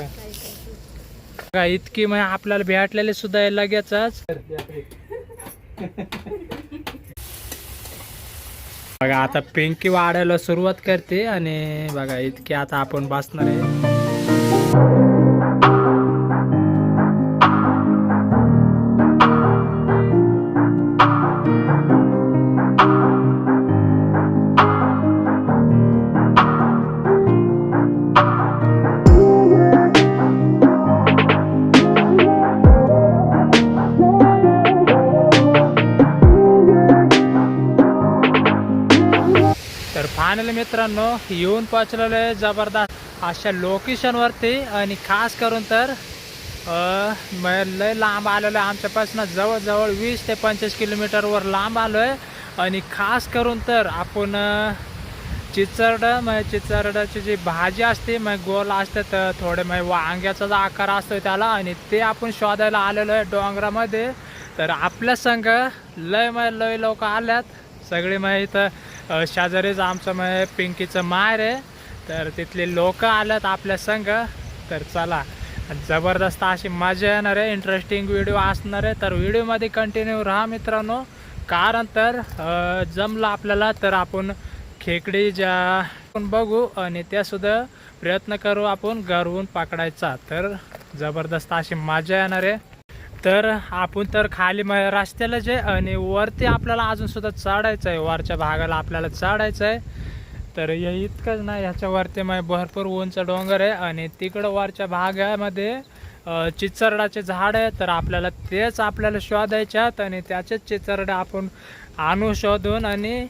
बघा. बघा इतकी म्हणजे आपल्याला भेटलेले सुद्धा लगेच लगेचच बघा आता पिंकी वाढायला सुरुवात करते आणि बघा इतकी आता आपण बसणार आहे. मित्रांनो येऊन पोचलेलो आहे जबरदस्त अशा लोकेशनवरती आणि खास करून तर अं, लय लांब आलेलो आहे. आमच्यापासून जवळजवळ वीस ते पंचवीस किलोमीटरवर लांब आलो आहे आणि खास करून तर आपण चिचरड मग चिचरडाची जी भाजी असते मग गोल असते तर थोडे मग वांग्याचा जो आकार असतो त्याला आणि ते आपण शोधायला आलेलो आहे डोंगरामध्ये. तर आपल्या संघ लय मग लय लोक आल्यात. सगळे मग इथं शेजारीच आमचं म्हणजे पिंकीचं मायर आहे. तर तिथले लोक आल्यात आपल्या संघ. तर चला जबरदस्त अशी मजा येणार आहे. इंटरेस्टिंग व्हिडिओ असणार आहे. तर व्हिडिओमध्ये कंटिन्यू राहा मित्रांनो. कारण तर जमलं आपल्याला तर आपण खेकडी ज्या आपण बघू आणि त्यासुद्धा प्रयत्न करू आपण गरवून पकडायचा. तर जबरदस्त अशी मजा येणार आहे. तर आपण तर खाली म रस्त्यालाच आहे आणि वरती आपल्याला अजून सुद्धा चढायचं आहे. वरच्या भागाला आपल्याला चढायचं आहे. तर हे इतकंच नाही ह्याच्यावरती मग भरपूर उंच डोंगर आहे. आणि तिकडं वरच्या भागामध्ये चिचरडाचे झाड आहे. तर आपल्याला तेच आपल्याला शोधायच्यात आणि त्याचेच चिचरडे आपण आणू शोधून आणि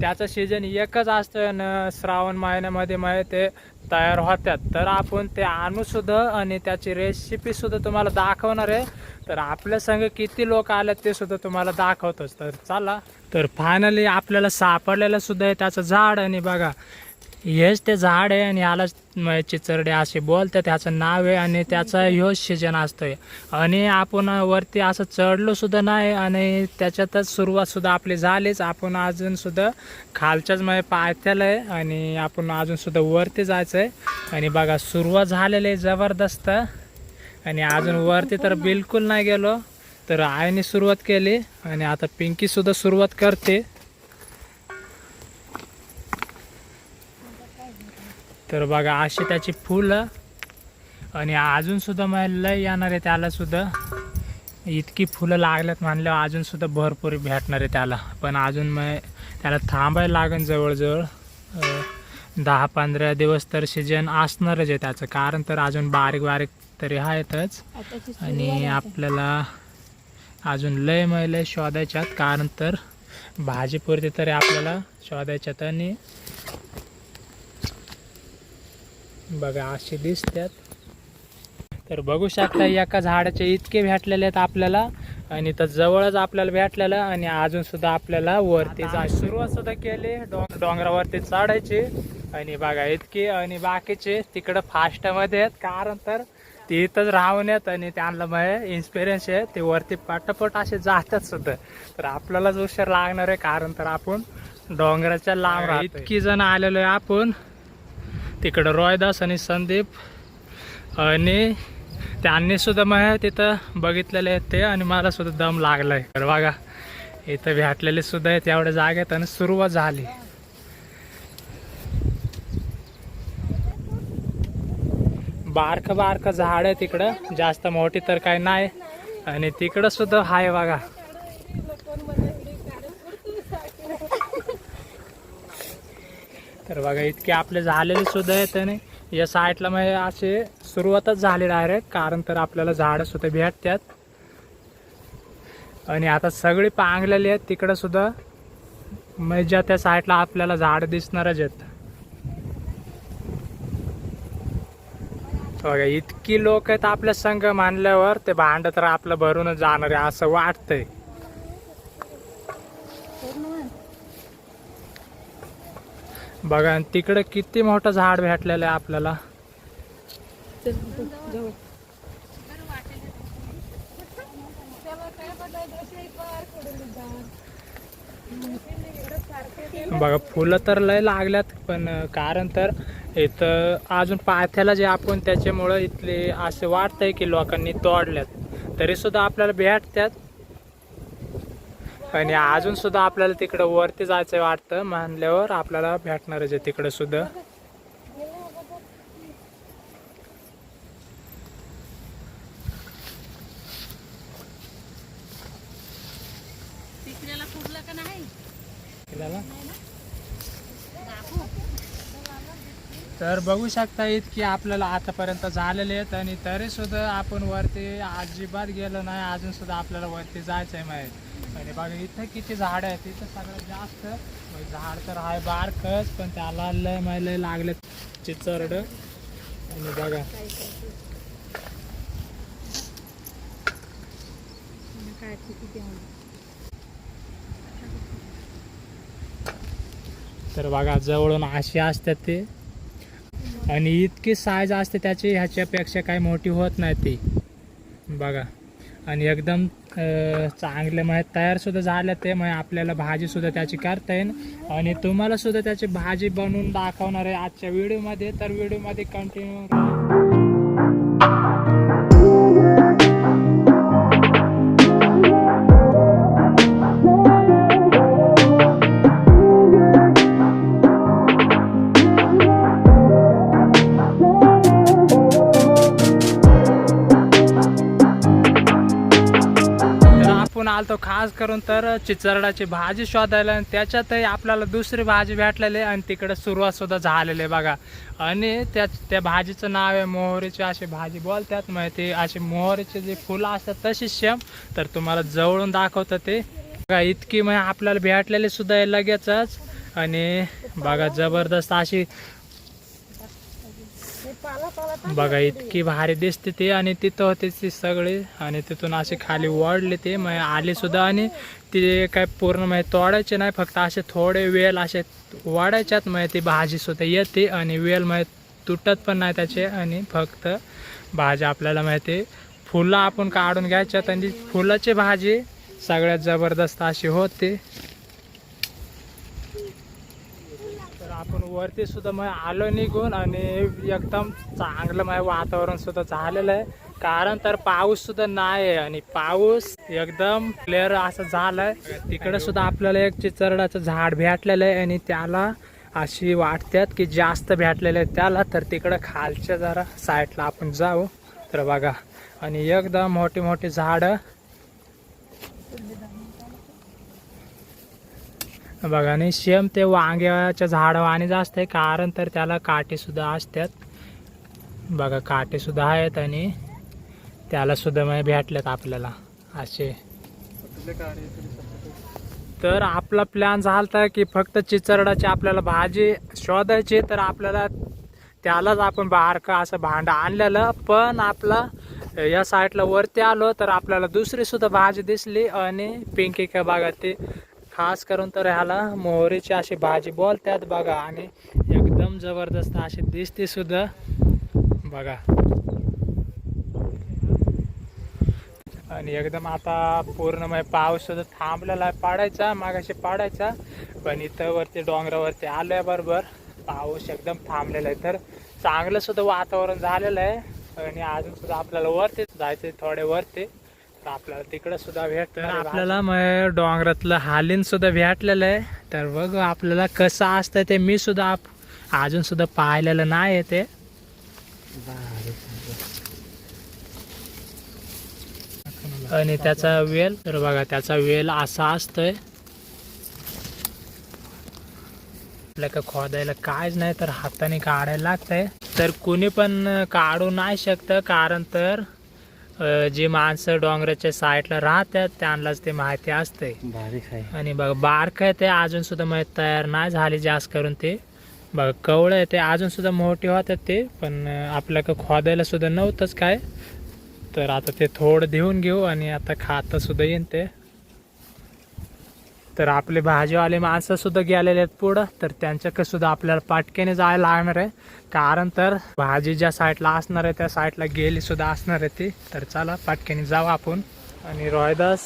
त्याचं सीजन एकच असतं आणि श्रावण महिन्यामध्ये मग ते तयार होतात तर आपण ते आणूसुद्धा आणि त्याची रेसिपीसुद्धा तुम्हाला दाखवणार आहे. तर आपल्या संग किती लोक आले ते सुद्धा तुम्हाला दाखवतोच. तर चला. तर फायनली आपल्याला सापडलेलं सुद्धा आहे त्याचं झाड आणि बघा हेच ते झाड आहे आणि याला चिचरडे असे बोलते त्याचं नाव आहे आणि त्याचा ह्योच सीजन असतोय. आणि आपण वरती असं चढलो सुद्धा नाही आणि त्याच्यातच सुरुवात सुद्धा आपली झालीच. आपण अजून सुद्धा खालच्याच म्हणजे पायथ्याला आहे आणि आपण अजून सुद्धा वरती जायचं आहे आणि बघा सुरुवात झालेली आहे जबरदस्त. आणि अजून वरती तर बिलकुल नाही गेलो. तर आईने सुरुवात केली आणि आता पिंकी सुद्धा सुरुवात करते. तर बघा अशी त्याची फुलं आणि अजून सुद्धा मला लय येणार आहे त्याला सुद्धा. इतकी फुलं लागल्यात म्हणल्यावर अजून सुद्धा भरपूर भेटणार आहे त्याला. पण अजून मग त्याला थांबायला लागेल जवळजवळ दहा पंधरा दिवस तर सीजन असणारच आहे त्याचं. कारण तर अजून बारीक बारीक तरी आहेतच. आणि आपल्याला अजून लय मग शोधायच्यात. कारण तर भाजीपुरती तरी आपल्याला शोधायच्यात आणि बघा असे दिसतात. तर बघू शकता एका झाडाचे इतके भेटलेले आहेत आपल्याला आणि तर जवळच आपल्याला भेटलेलं आणि अजून सुद्धा आपल्याला वरती जा सुरुवात सुद्धा केली. डोंग डोंगरावरती चढायची आणि बघा इतकी आणि बाकीचे तिकडं फास्टमध्ये आहेत. कारण तर ते इथंच राहून येत आणि त्यांना मग इन्स्पिरियन्स आहे. ते वरती पटापट असे जातात सुद्धा. तर आपल्यालाच उशीर लागणार आहे. कारण तर आपण डोंगराच्या लांब इतकी जण आलेलो आहे आपण. तिकडं रोयदास आणि संदीप आणि त्यांनी सुद्धा मग तिथं बघितलेले आहेत ते आणि मला सुद्धा दम लागलाय. तर बघा इथं भेटलेले सुद्धा आहेत एवढ्या जागेत आणि सुरुवात झाली. बारक बारक झाड आहे तिकडं जास्त मोठी तर काही नाही आणि तिकडं सुद्धा आहे बघा. तर बघा इतके आपले झालेले सुद्धा येत नाही या साईडला म्हणजे असे सुरुवातच झाली डायरेक्ट कारण तर आपल्याला झाडं सुद्धा भेटतात. आणि आता सगळी पांगलेली आहेत तिकडं सुद्धा म्हणजे ज्या त्या साईडला आपल्याला झाड दिसणारच आहेत. बघा इतकी लोक आहेत आपल्या संघ मानल्यावर ते भांड तर आपलं भरूनच जाणार आहे असं वाटतंय. बघा आणि तिकडे किती मोठं झाड भेटलेलं आहे आपल्याला. बघा फुलं तर लय लागल्यात पण कारण तर इथं अजून पाथ्याला जे आपण त्याच्यामुळं इथले असे वाटतंय की लोकांनी तोडल्यात. तरी सुद्धा आपल्याला भेटतात आणि अजून सुद्धा आपल्याला तिकडं वरती जायचं वाटतं म्हणल्यावर आपल्याला भेटणारच आहे तिकडं सुद्धा तिकड्याला पुरलं का नाही आपल्याला दाखवू तर बघू शकता इतकी आपल्याला आतापर्यंत झालेले आहेत आणि तरी सुद्धा आपण वरती अजिबात गेलो नाही अजून सुद्धा आपल्याला वरती जायचं आहे माहीत. आणि बघा इथं किती झाड आहेत? इथं सगळ्यात जास्त म्हणजे झाड तर आहे बारकच पण त्याला लय माय लय लागले चिचरड आणि बघा. तर बघा जवळून अशी असतात ते. आणि इतकी साईज असते त्याची ह्याच्यापेक्षा काही मोठी होत नाही ती. बघा. आणि एकदम चांगले म्हणजे तयार सुद्धा झाल्या ते म्हणजे आपल्याला भाजी सुद्धा त्याची करता येईल आणि तुम्हाला सुद्धा त्याची भाजी बनवून दाखवणार आहे आजच्या व्हिडिओमध्ये तर व्हिडिओमध्ये कंटिन्यू आलतो खास करून तर चिचरडाची भाजी शोधायला आणि त्याच्यातही आपल्याला दुसरी भाजी भेटलेली आहे आणि तिकडे सुरुवात सुद्धा झालेली आहे बघा. आणि त्या त्या भाजीचं नाव आहे मोहरीची अशी भाजी बोलतात माहिती अशी मोहरीचे जे फुलं असतात तशीच शेम तर तुम्हाला जवळून दाखवतं ते. बघा इतकी म्हणजे आपल्याला भेटलेली सुद्धा आहे लगेचच. आणि बघा जबरदस्त अशी बघा इतकी भारी दिसते ती आणि तिथं होते ती सगळी आणि तिथून असे खाली वाढले ते. मग आले सुद्धा आणि ते काय पूर्ण म्हणजे तोडायचे नाही फक्त असे थोडे वेल असे वाढायच्यात. मग ती भाजी सुद्धा येते आणि वेल मग तुटत पण नाही त्याचे आणि फक्त भाजी आपल्याला माहिती फुलं आपण काढून घ्यायच्यात. आणि फुलाची भाजी सगळ्यात जबरदस्त अशी होते तर आपण वरती सुद्धा मग आलो निघून आणि एकदम चांगलं माझं वातावरण सुद्धा झालेलं आहे. कारण तर पाऊस सुद्धा नाही आहे आणि पाऊस एकदम क्लिअर असं झालंय. तिकडे सुद्धा आपल्याला एक चिचरडाचं झाड भेटलेलं आहे आणि त्याला अशी वाटतात की जास्त भेटलेलं आहे त्याला. तर तिकडं खालच्या जरा साईडला आपण जाऊ. तर बघा आणि एकदम मोठी मोठी झाडं बघा आणि सेम ते वांग्याच्या झाडावाणी जास्त आहे कारण तर त्याला काटेसुद्धा असतात. बघा काटेसुद्धा आहेत आणि त्यालासुद्धा मग म्हणजे भेटलेत आपल्याला असे. तर आपला प्लॅन झाला होता की फक्त चिचरडाची आपल्याला भाजी शोधायची तर आपल्याला त्यालाच आपण बारका असं भांडं आणलेलं. पण आपला या साईडला वरती आलो तर आपल्याला दुसरीसुद्धा भाजी दिसली आणि पिंकी का बघा ते खास करून तर ह्याला मोहरीची अशी भाजी बोलतात बघा. आणि एकदम जबरदस्त अशी दिसते सुद्धा. बघा. आणि एकदम आता पूर्ण म्हणजे पाऊस सुद्धा थांबलेला आहे पाडायचा मागाशी पाडायचा. पण इथं वरती डोंगरावरती आलोय बरोबर. पाऊस एकदम थांबलेला आहे. तर चांगलं सुद्धा वातावरण झालेलं आहे. आणि अजून सुद्धा आपल्याला वरतीच जायचं थोडे वरती. तर आपल्याला तिकडे सुद्धा भेटत आपल्याला मग डोंगरातलं हालीन सुद्धा भेटलेलं आहे. तर बघ आपल्याला कसं असतं ते मी सुद्धा आप- अजून सुद्धा पाहिलेलं नाही ते. आणि त्याचा वेल तर बघा त्याचा वेल असा असतोय. आपल्याला खोदायला कायच नाही तर हाताने काढायला लागतंय. तर कुणी पण काढू नाही शकतं कारण तर जे माणसं डोंगराच्या साईडला राहतात त्यांनाच ते माहिती असते. बारीक आहे. आणि बघा बारक आहे ते अजून सुद्धा माहिती तयार नाही झाली जास्त करून ते. बघा कवळं आहे ते अजून सुद्धा मोठे होतात ते पण आपल्याला खोदायला सुद्धा नव्हतंच काय. तर आता ते थोडं देऊन घेऊ आणि आता खातं सुद्धा येईन ते. तर आपले भाजीवाले माणसं सुद्धा गेलेले आहेत पुढं. तर त्यांच्याकडे सुद्धा आपल्याला पाटक्याने जायला लागणार आहे. कारण तर भाजी ज्या साईडला असणार आहे त्या साईडला गेली सुद्धा असणार आहे ती. तर चला पाटक्याने जाऊ आपण. आणि रॉयदास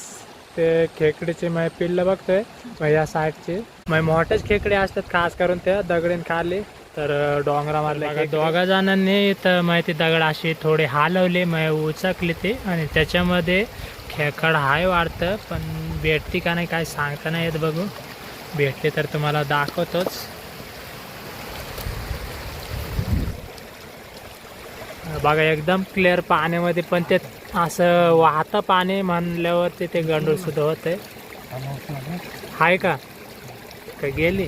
ते खेकडीचे मग पिल्लं बघतोय. मग या साईडचे मग मोठेच खेकडे असतात खास करून त्या दगडीन खाली. तर डोंगरामधले दोघा जणांनी इथं माहिती दगड अशी थोडे हलवले मग उचकले ते आणि त्याच्यामध्ये खेकड हाय वाढतं पण भेटती का नाही काय सांगता नाही येत बघू. भेटते तर तुम्हाला दाखवतोच. बघा एकदम क्लिअर पाण्यामध्ये पण ते असं वाहतं पाणी म्हणल्यावरती ते गंडूळ सुद्धा होतंय. हाय का? का गेली?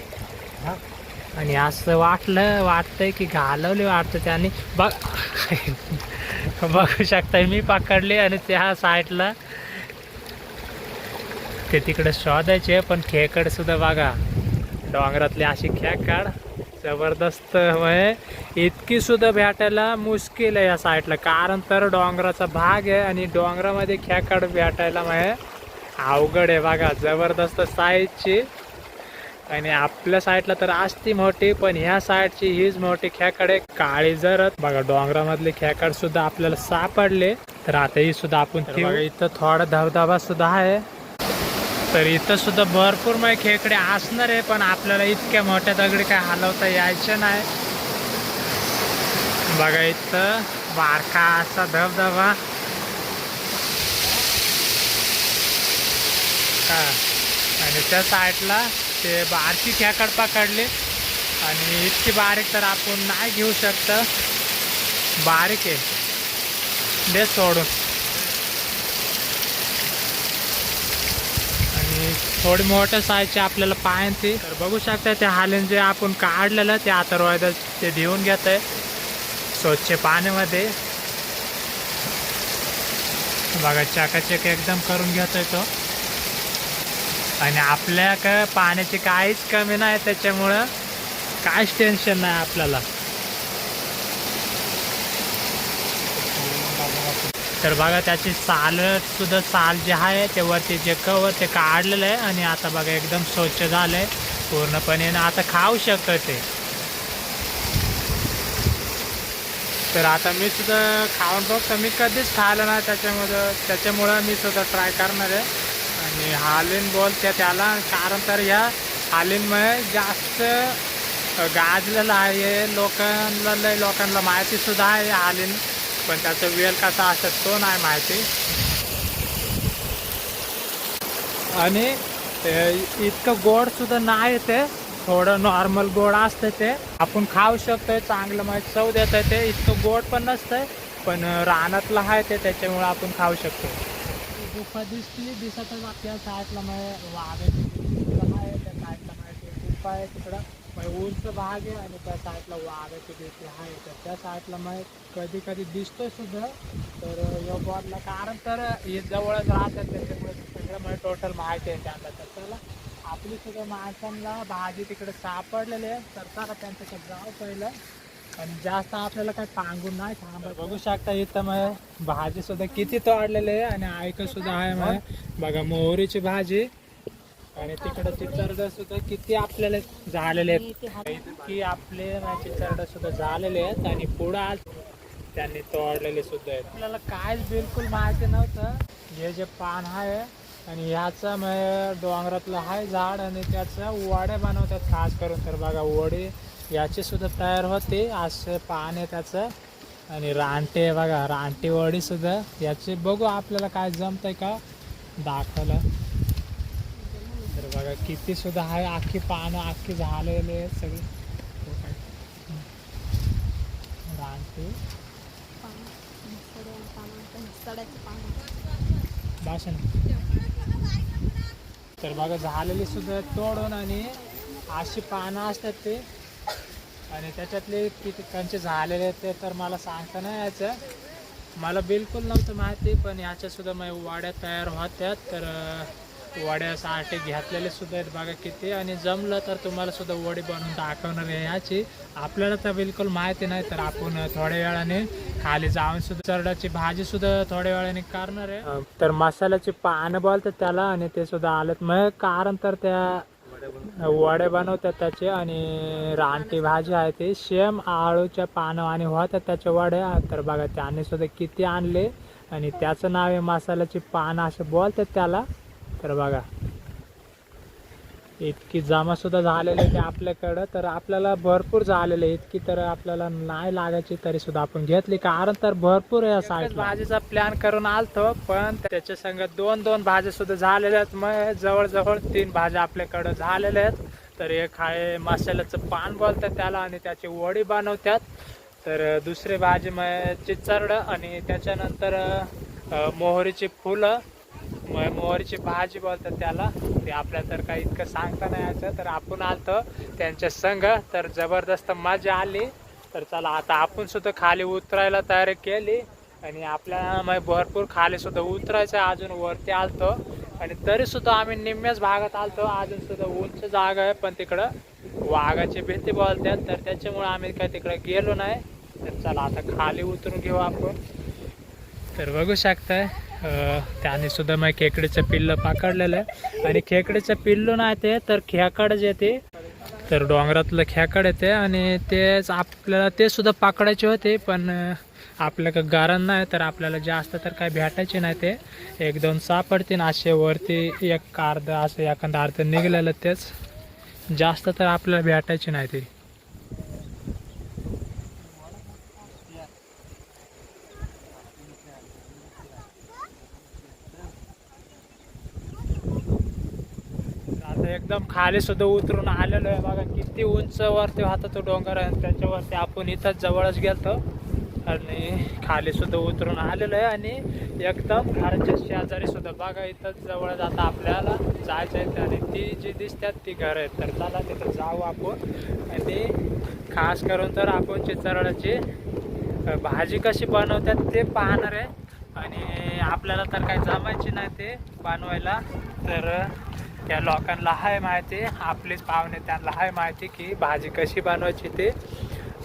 आणि असं वाटलं वाटतंय की घालवले वाटतं त्याने. बघ बघू शकताय मी पकडले आणि त्या साईडला ते तिकडे शोधायचे पण खेकड सुद्धा बघा डोंगरातली अशी खेकड जबरदस्त म्हणजे इतकी सुद्धा भेटायला मुश्किल आहे या साईडला कारण तर डोंगराचा भाग आहे आणि डोंगरामध्ये खेकड भेटायला म्हणजे अवघड आहे बघा जबरदस्त साईजची आणि आपल्या साईडला तर असती मोठी पण ह्या साईडची हीच मोठी खेकड आहे काळी जरत. बघा डोंगरामधले खेकड सुद्धा आपल्याला सापडले. तर आता ही सुद्धा आपण इथं थोडा धबधबा सुद्धा आहे. तर इथं सुद्धा भरपूर मग खेकडे असणार आहे पण आपल्याला इतक्या मोठ्या दगडी काय हलवता यायचे नाही. बघा इथं बारका असा धबधबा. हा. आणि त्या साईडला ते बारकी खेकड पकडले आणि इतकी बारीक तर आपण नाही घेऊ शकत. बारीक आहे. दे सोडून. आणि थोडी मोठं साईजची आपल्याला पाहायची तर बघू शकता ते हालेन जे आपण काढलेलं ते आता रोयदा ते देऊन घेत आहे स्वच्छ पाण्यामध्ये. बघा चकाचक एकदम करून घेतोय तो. आणि आपल्या का पाण्याची काहीच कमी नाही त्याच्यामुळं काहीच टेन्शन नाही आपल्याला. तर बघा त्याची साल सुद्धा साल जे आहे ते वरती जे कवर ते काढलेलं आहे आणि आता बघा एकदम स्वच्छ झालंय. पूर्णपणे आता खाऊ शकतं ते. तर आता मी सुद्धा खाऊन बघतो. मी कधीच खायला नाही त्याच्यामुळं त्याच्यामुळं मी सुद्धा ट्राय करणार आहे. आणि हालीन बोलते त्याला कारण तर ह्या हालीनमुळे जास्त गाजलेलं आहे. लोकांना लय लोकांना माहितीसुद्धा आहे हालीन पण त्याचं वेल कसा असत तो नाही माहिती. आणि इतकं गोड सुद्धा नाही ते. थोडं नॉर्मल गोड असतं ते. आपण खाऊ शकतोय चांगलं माहिती चव देत ते. इतकं गोड पण नसतंय. पण रानातलं आहे ते त्याच्यामुळं आपण खाऊ शकतो गुफा दिसली दिसतच त्या साईडला म्हणजे वाघाची आहे. त्या साईडला माहिती गुफा आहे. तिकडं म्हणजे उंच भाग आहे आणि त्या साईडला वावे तिथे आहे तर त्या साईडला मग कधी कधी दिसतोय सुद्धा. तर ह्यो कारण तर हे जवळच राहतात त्याच्यामुळे सगळं म्हणजे टोटल माहिती आहे त्यांना. तर त्याला आपली सुद्धा माणसांना भाजी तिकडे सापडलेली आहे. तर चला त्यांच्याकडे जाऊ पहिलं. आणि जास्त आपल्याला काय पांगून नाही थांबा बघू शकता इथं मग भाजी सुद्धा किती तोडलेली आहे आणि ऐक सुद्धा आहे मग. बघा मोहरीची भाजी. आणि तिकडं चिचरड सुद्धा किती आपल्याला झालेले आहेत. इतकी आपले चिचरड सुद्धा झालेले आहेत आणि पुढं आज त्यांनी तोडलेले सुद्धा आहेत. आपल्याला काहीच बिलकुल माहिती नव्हतं. हे जे पान आहे आणि ह्याचं मग डोंगरातलं आहे झाड आणि त्याचं वडे बनवतात खास करून. तर बघा वडे याचे सुद्धा तयार होते. असे पान आहे त्याचं. आणि रानटे आहे बघा रानटी वडी सुद्धा. याचे बघू आपल्याला काय जमतंय का? दाखवलं. तर बघा किती सुद्धा आहे. अख्खी पानं अख्खी झालेले सगळे. हो रानटे. भाषण. तर बघा झालेली सुद्धा तोडून आणि अशी पानं असतात ते. आणि त्याच्यातले किती त्यांचे झालेले ते तर मला सांगता नाही याचं मला बिलकुल नव्हतं माहिती पण याच्या सुद्धा मग वाड्या तयार होत्यात तर वड्यासाठी घेतलेले सुद्धा आहेत बघा किती. आणि जमलं तर तुम्हाला सुद्धा वडी बनवून दाखवणार आहे याची. आपल्याला तर बिलकुल माहिती नाही तर आपण थोड्या वेळाने खाली जाऊन सुद्धा चरडाची भाजी सुद्धा थोड्या वेळाने करणार आहे. तर मसाल्याची पानं बोलतात त्याला आणि ते सुद्धा आलेत. मग कारण तर त्या वडे बनवतात त्याचे आणि रानटी भाजी आहे ती. सेम आळूच्या पानं आणि होतात त्याच्या वड्या तर बघा त्याने सुद्धा किती आणले आणि त्याचं नाव आहे मसाल्याची पानं असे बोलतात त्याला. तर बघा इतकी जमा सुद्धा झालेली आहे ते आपल्याकडं तर आपल्याला भरपूर झालेले आहे. इतकी तर आपल्याला नाही लागायची तरी सुद्धा आपण घेतली. कारण तर भरपूर आहे साईड भाजीचा प्लॅन करून आलतो पण त्याच्या संग दोन दोन भाज्या सुद्धा झालेल्या आहेत. मग जवळजवळ तीन भाज्या आपल्याकडं झालेल्या आहेत. तर एक आहे मसाल्याचं पान बोलतात त्याला आणि त्याची वडी बनवतात. तर दुसरी भाजी मग चिचरड आणि त्याच्यानंतर मोहरीची फुलं. मोहरीची भाजी बोलतात त्याला. ते आपल्या तर काही इतकं सांगता नाही यायचं तर आपण आलतो त्यांच्या संघ. तर जबरदस्त मजा आली. तर चला आता आपण सुद्धा खाली उतरायला तयारी केली. आणि आपल्याला मग भरपूर खाली सुद्धा उतरायचं आहे. अजून वरती आलतो. आणि तरी सुद्धा आम्ही निम्म्याच भागात आलतो. अजून सुद्धा उंच जागा आहे. पण तिकडं वाघाची भीती बोलतात. तर त्याच्यामुळे आम्ही काय तिकडे गेलो नाही. तर चला आता खाली उतरून घेऊ आपण. तर बघू शकताय. त्याने सुद्धा मग खेकडीचं पिल्लं पाकडलेलं आहे. आणि खेकडीचं पिल्लू नाही ते तर खेकडच येते तर डोंगरातलं खेकड येते आणि तेच आपल्याला ते सुद्धा पाकडायचे होते पण अं, गारण नाही तर आपल्याला जास्त तर काही भेटायचे नाही ते. एक दोन सापडतील असे वरती एक अर्ध असं एखादं अर्ध निघलेलं तेच. जास्त तर आपल्याला भेटायचे नाही ते आता एकदम खाली सुद्धा उतरून आलेलो आहे. बघा किती उंचवरती होता तो डोंगर आहे. आणि त्याच्यावरती आपण इथंच जवळच गेलतो. आणि खाली सुद्धा उतरून आलेलो आहे. आणि एकदम घराच्या शेजारी सुद्धा बघा इथंच जवळ आता आपल्याला जायचं आहे. आणि ती जी दिसतात ती घर आहेत. तर चला तिथं जाऊ आपण. आणि खास करून तर आपण चिचरडाची भाजी कशी बनवतात ते पाहणार आहे. आणि आपल्याला तर काही जमायची नाही ते बनवायला. तर त्या लोकांना आहे माहिती आपलेच पाहुणे त्यांना आहे माहिती की भाजी कशी बनवायची ते.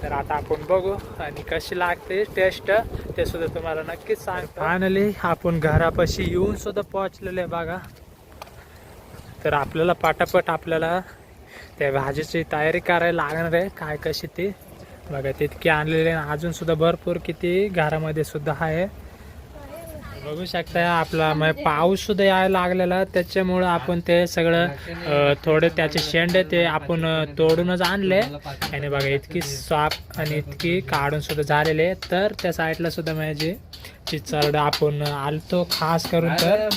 तर आता आपण बघू आणि कशी लागते टेस्ट ते सुद्धा तुम्हाला नक्कीच सांग फायनली आपण घरापाशी येऊन सुद्धा पोहोचलेले बघा. तर आपल्याला पाटापट आपल्याला त्या भाजीची तयारी करायला लागणार आहे काय कशी ती. बघा तितकी आणलेली आहे. अजून सुद्धा भरपूर किती घरामध्ये सुद्धा आहे. बघू शकता आपला मग पाऊस सुद्धा यायला लागलेला त्याच्यामुळं आपण ते सगळं थोडे त्याचे शेंडे ते आपण तोडूनच आणले. आणि बघा इतकी साफ आणि इतकी काढून सुद्धा झालेले. तर त्या साईडला सुद्धा माझी चिचरड आपण आलतो खास करून तर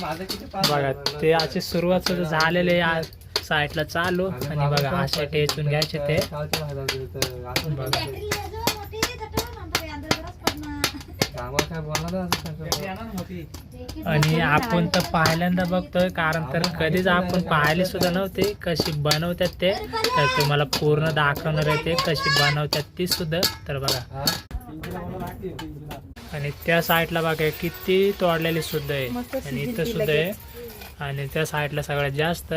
बघा ते अशी सुरुवात सुद्धा झालेले या साईडला चालू. आणि बघा असे टेचून घ्यायचे ते. आणि आपण तर पहिल्यांदा बघतोय कारण तर कधीच आपण पाहिले सुद्धा नव्हते कशी बनवतात ते. तर तुम्हाला पूर्ण दाखवणार आहे ते कशी बनवतात ती सुद्धा. तर बघा. आणि त्या साईडला बघा किती तोडलेली सुद्धा आहे. आणि इथं सुद्धा आहे. आणि त्या साईडला सगळ्यात जास्त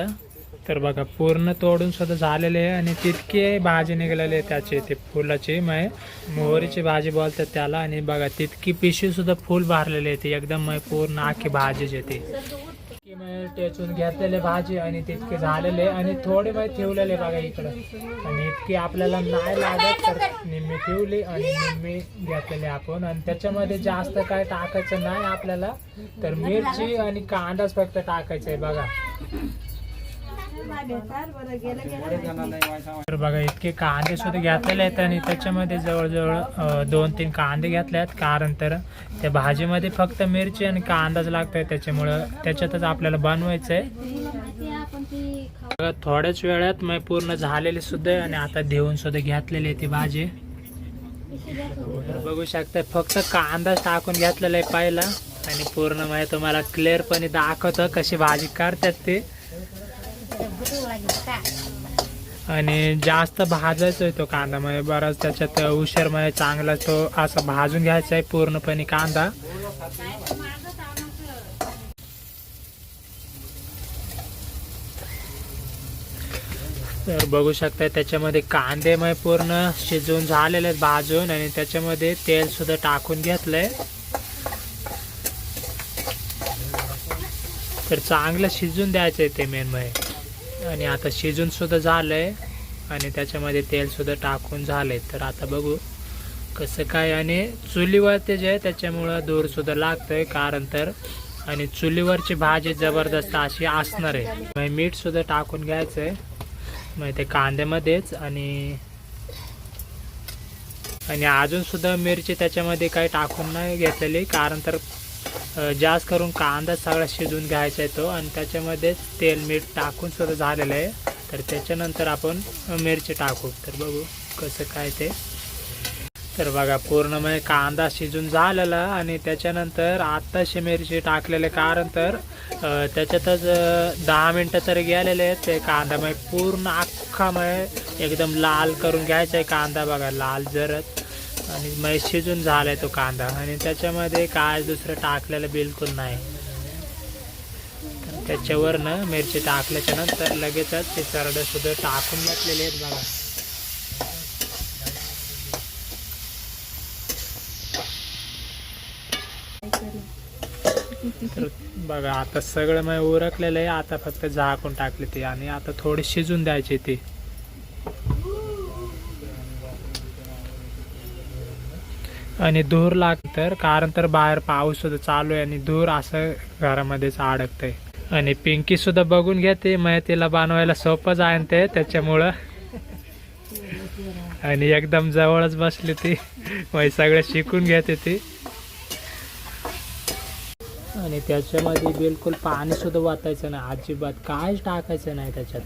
तर बघा पूर्ण तोडून सुद्धा झालेले आहे आणि तितके भाजी निघालेली आहे त्याची ते फुलाची मय. मोहरीची भाजी बोलतात त्याला आणि बघा तितकी पिशवी सुद्धा फुल भरलेले आहे ती. एकदम मग पूर्ण आखी भाजीच येते मग टेचून घेतलेले भाजी आणि तितके झालेले आणि थोडे मग ठेवलेले बघा इकडं. आणि इतकी आपल्याला नाही लागत तर निम्मी ठेवली आणि निम्मी घेतलेले आपण. आणि त्याच्यामध्ये जास्त काय टाकायचं नाही आपल्याला. तर मिरची आणि कांदाच फक्त टाकायचं आहे बघा. तर बघा इतके कांदे सुद्धा घेतलेले आहेत आणि त्याच्यामध्ये जवळजवळ दोन तीन कांदे घेतले आहेत. कारण तर त्या भाजीमध्ये फक्त मिरची आणि कांदाच लागतोय. त्याच्यामुळं त्याच्यातच आपल्याला बनवायचं आहे बघा थोड्याच वेळात मग पूर्ण झालेली सुद्धा आहे आणि आता देऊन सुद्धा घेतलेली आहे ती भाजी. तर बघू शकता फक्त कांदाच टाकून घेतलेला आहे पहिला. आणि पूर्ण म्हणजे तुम्हाला क्लिअरपणे दाखवतं कशी भाजी करतात ते. आणि जास्त भाजायचा आहे तो कांदा म्हणजे बराच त्याच्यात उशीर म्हणजे चांगला तो असा भाजून घ्यायचा आहे पूर्णपणे कांदा. तर बघू शकता त्याच्यामध्ये कांदे मग पूर्ण शिजवून झालेले आहेत भाजून आणि त्याच्यामध्ये तेल सुद्धा टाकून घेतलंय. तर चांगलं शिजून द्यायचं आहे ते मेन म्हणजे आणि आता शिजून सुद्धा आहे आणि त्याच्यामध्ये तेलसुद्धा टाकून झालं आहे तर आता बघू कसं काय आणि चुलीवरती जे आहे त्याच्यामुळं दूरसुद्धा लागतं आहे कारण तर. आणि चुलीवरची भाजी जबरदस्त अशी असणार आहे. मग मीठसुद्धा टाकून घ्यायचं आहे मग ते कांद्यामध्येच आणि आणि अजूनसुद्धा मिरची त्याच्यामध्ये काही टाकून नाही घेतलेली. कारण तर जास्त करून कांदा सगळा शिजून घ्यायचा आहे तो आणि त्याच्यामध्ये तेल मीठ टाकून सुद्धा झालेलं आहे. तर त्याच्यानंतर आपण मिरची टाकू. तर बघू कसं काय ते. तर बघा पूर्ण म्हणजे कांदा शिजून झालेला आणि त्याच्यानंतर आत्ताशी मिरची टाकलेले कारण तर त्याच्यातच दहा मिनटं तरी गेलेले आहेत. ते कांदा म्हणजे पूर्ण अख्खा म्हणजे एकदम लाल करून घ्यायचा आहे कांदा. बघा लाल जरत. आणि मग शिजून झालाय तो कांदा. आणि त्याच्यामध्ये काय दुसरं टाकलेलं बिलकुल नाही. त्याच्यावर ना मिरची टाकल्याच्या नंतर लगेचच ते सरडं सुद्धा टाकून घेतलेले आहेत बघा. तर बघा आता सगळं मग उरकलेलं आहे. आता फक्त झाकून टाकले ते. आणि आता थोडी शिजून द्यायची ते. आणि धूर लागतर कारण तर बाहेर पाऊस सुद्धा चालू आहे आणि धूर असं घरामध्येच अडकतंय. आणि पिंकी सुद्धा बघून घेते मग तिला बनवायला सोपं आहे ते त्याच्यामुळं. आणि एकदम जवळच बसली ती मग सगळं शिकून घेते ती. आणि त्याच्यामध्ये बिलकुल पाणी सुद्धा वाटायचं नाही अजिबात काहीच टाकायचं नाही त्याच्यात.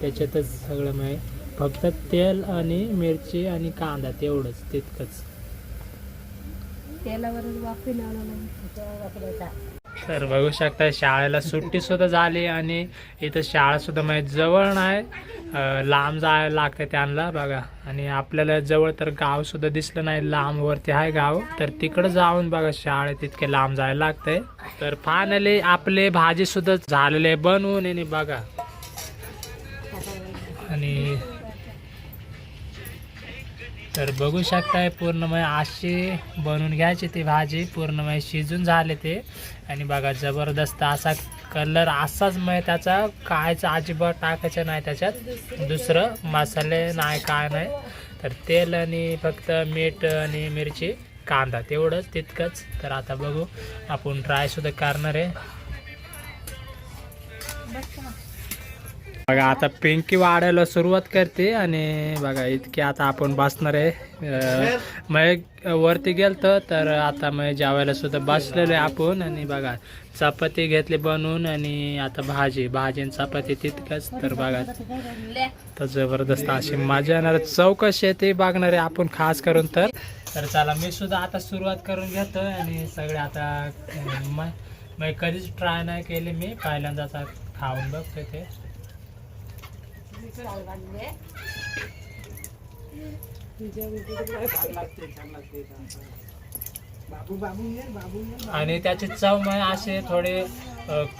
त्याच्यातच सगळं म्हणजे फक्त तेल आणि मिरची आणि कांदा तेवढंच तितकंच. तेलावरच वाफी तर बघू शकता शाळेला सुट्टी सुद्धा झाली आणि इथं शाळा सुद्धा म्हणजे जवळ नाही. लांब जायला लागते त्यांना बघा. आणि आपल्याला जवळ तर गाव सुद्धा दिसलं नाही. लांब वरती आहे गाव. तर तिकडं जाऊन बघा शाळेत इतके लांब जायला लागतंय. तर फायनली आपले भाजी सुद्धा झालेले बनवून आणि बघा. आणि तर बघू शकताय पूर्ण असे अशी बनवून घ्यायची ती भाजी. पूर्णमय शिजून झाले ते. आणि बघा जबरदस्त असा कलर असाच मग त्याचा. कायच अजिबात टाकायचं नाही त्याच्यात. दुसरं मसाले नाही काय नाही. तर तेल आणि फक्त मीठ आणि मिरची कांदा. तेवढंच तितकंच. तर आता बघू आपण ट्राय सुद्धा करणार आहे. बघा आता पिंकी वाढायला सुरुवात करते आणि बघा इतकी आता आपण बसणार आहे. मग वरती गेलतो तर आता मग जेवायला सुद्धा बसलेलो आहे आपण. आणि बघा चपाती घेतली बनवून आणि आता भाजी भाजी आणि चपाती तितकंच. तर बघा तर जबरदस्त अशी मजा येणार चौकशी आहे ते बघणार आहे आपण खास करून तर. तर चला मी सुद्धा आता सुरुवात करून घेतो आणि सगळे आता मग कधीच ट्राय नाही केली मी. पहिल्यांदाच आता खाऊन बघतो ते. आणि त्याची चव मग असे थोडे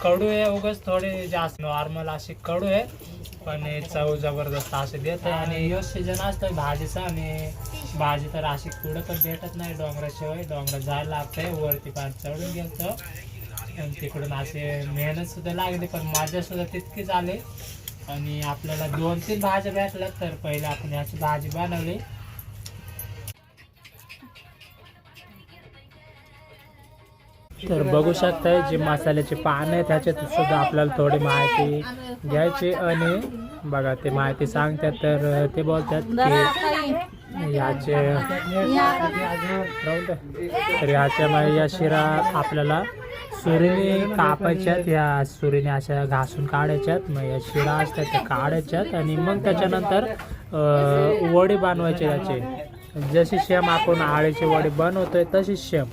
कडू आहे उगाच थोडे जास्त नॉर्मल असे कडू आहे पण हे चव जबरदस्त असे देते आणि यो सीजन असतो भाजीचा आणि भाजी तर अशी कुठं पण भेटत नाही डोंगराशिवाय डोंगर जायला लागतंय वरती पार चढून गेलतो. आणि तिकडून असे मेहनत सुद्धा लागली पण मजा सुद्धा तितकीच आली. आणि आपल्याला दोन तीन भाज्या भेटल्या तर पहिले आपण याची भाजी बनवली. तर बघू शकताय जे मसाल्याचे पान आहे त्याच्यात सुद्धा आपल्याला थोडी माहिती घ्यायची आणि बघा ते माहिती सांगतात तर ते बोलतात की याचे तर याच्यामध्ये या शिरा आपल्याला सुरीने कापायच्यात या सुरीने अशा घासून काढायच्यात मग या शिरा असतात त्या काढायच्यात आणि मग त्याच्यानंतर अं, वडी बनवायचे त्याचे. जशी शेम आपण आळीची वडी बनवतोय तशी शेम.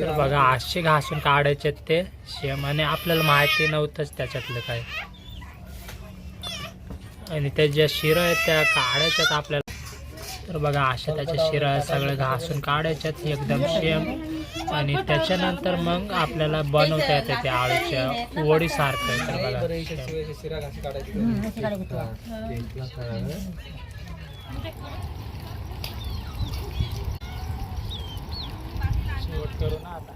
तर बघा असे घासून काढायचे ते शेम आणि आपल्याला माहिती नव्हतंच त्याच्यातलं काय. आणि त्या ज्या शिरा आहेत त्या काढायच्यात आपल्याला. तर बघा अशा त्याच्या शिरा सगळं घासून काढायच्यात एकदम शेम. आणि त्याच्यानंतर मग आपल्याला बनवता येते त्या आळूच्या वडी सारखं तर बघा. शेवट करू ना आता.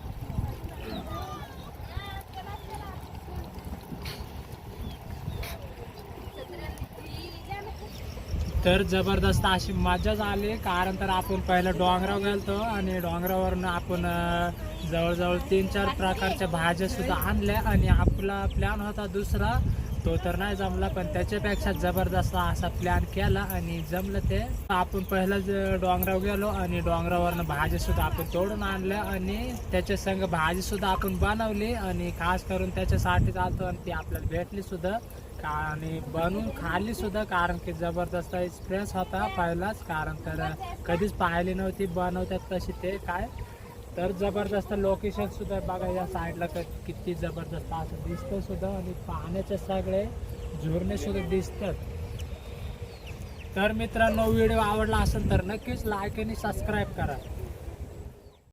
तर जबरदस्त अशी मजाच आली. कारण तर आपण पहिलं डोंगराव गेलतो आणि डोंगरावरून आपण जवळजवळ तीन चार प्रकारच्या भाज्या सुद्धा आणल्या आणि आपला प्लॅन होता दुसरा. तो तर नाही जमला पण त्याच्यापेक्षा जबरदस्त असा प्लॅन केला आणि जमलं ते. आपण पहिलाच डोंगरावर गेलो आणि डोंगरावरनं भाजीसुद्धा सुद्धा आपण तोडून आणल्या आणि त्याच्या संग भाजी सुद्धा आपण बनवली आणि खास करून त्याच्यासाठी जातो आणि ती आपल्याला भेटली सुद्धा. का आणि बनवून खाल्ली सुद्धा कारण की जबरदस्त एक्सपिरियन्स होता पहिलाच. कारण तर कधीच पाहिली नव्हती बनवतात तशी ते काय? तर जबरदस्त लोकेशन सुद्धा बघा या साईडला किती जबरदस्त असं दिसतं सुद्धा. आणि पाण्याचे सगळे झुरणे सुद्धा दिसतात. तर मित्रांनो व्हिडिओ आवडला असेल तर नक्कीच लाईक आणि सबस्क्राईब करा.